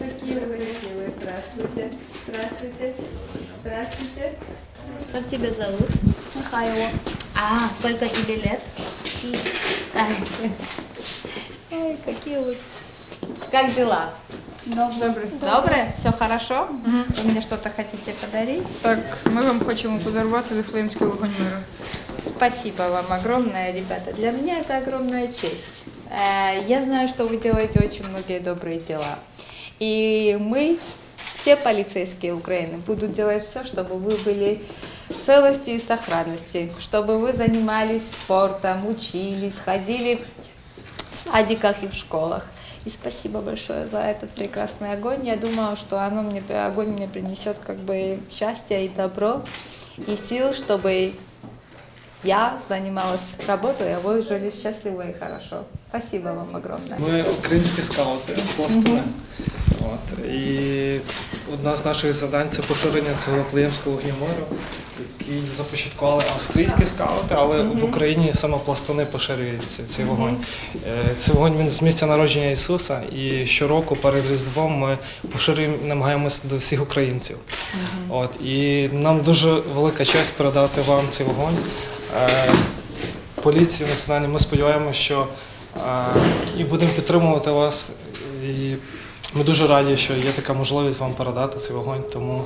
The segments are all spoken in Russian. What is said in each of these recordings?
Здравствуйте. Здравствуйте. Здравствуйте. Как тебя зовут? Михайло. А, сколько тебе лет? Ай, Ой, какие вы. Как дела? Добре. Доброе? Все хорошо? Вы мне что-то хотите подарить? Так, ми вам хочемо подарувати Вифлеємський вогонь миру. Спасибо вам огромное, ребята. Для меня это огромная честь. Э, Я знаю, что вы делаете очень многие добрые дела. И мы, все полицейские Украины, будут делать все, чтобы вы были в целости и сохранности, чтобы вы занимались спортом, учились, ходили в садиках и в школах. И спасибо большое за этот прекрасный огонь. Я думаю, что оно мне, огонь мне принесет как бы счастье и добро, и сил, чтобы я занималась работой, а вы жили счастливо и хорошо. Спасибо вам огромное. Ми українські скаути, пластуни. От. І одна з наших завдань це поширення цього Вифлеємського вогнемиру, який започаткували австрійські скаути, але в Україні саме пластуни поширюють цей- вогонь. Е, Цей вогонь він з місця народження Ісуса, і щороку перед Різдвом ми поширюємо, намагаємося до всіх українців. От. І нам дуже велика честь передати вам цей вогонь. Е, поліції національній ми сподіваємося, що е, і будемо підтримувати вас. І ми дуже раді, що є така можливість вам передати цей вогонь. Тому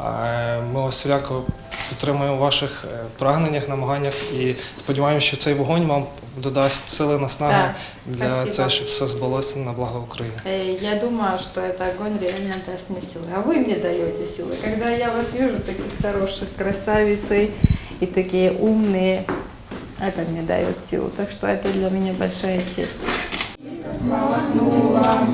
е, ми вас всіляко підтримуємо у ваших е, прагненнях, намаганнях і сподіваємося, що цей вогонь вам додасть сили наснаги Так, для спасибо. цього, щоб все збулося на благо України. Э, Я думаю, что это огонь реально даст мне силы. А вы мне даете силы. Когда я вас вижу, таких хороших красавицей и такие умные, это мне дает силу. Так что это для меня большая честь. Спалахнула в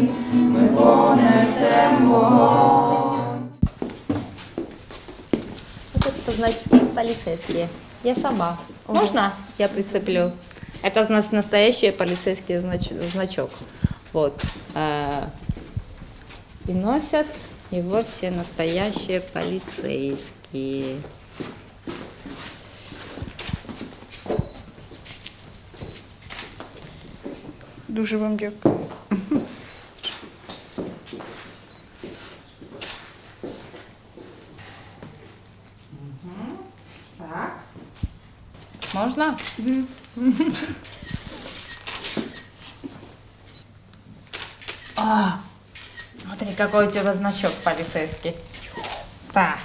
Дім, ми понесем вогонь. Вот это значит полицейские. Я сама. Можно я прицеплю? Это значит настоящий полицейский знач- значок. Вот. Э, И носят его все настоящие полицейские. Дуже вам дякую. Можно? А, смотри, какой у тебя значок полицейский. Так.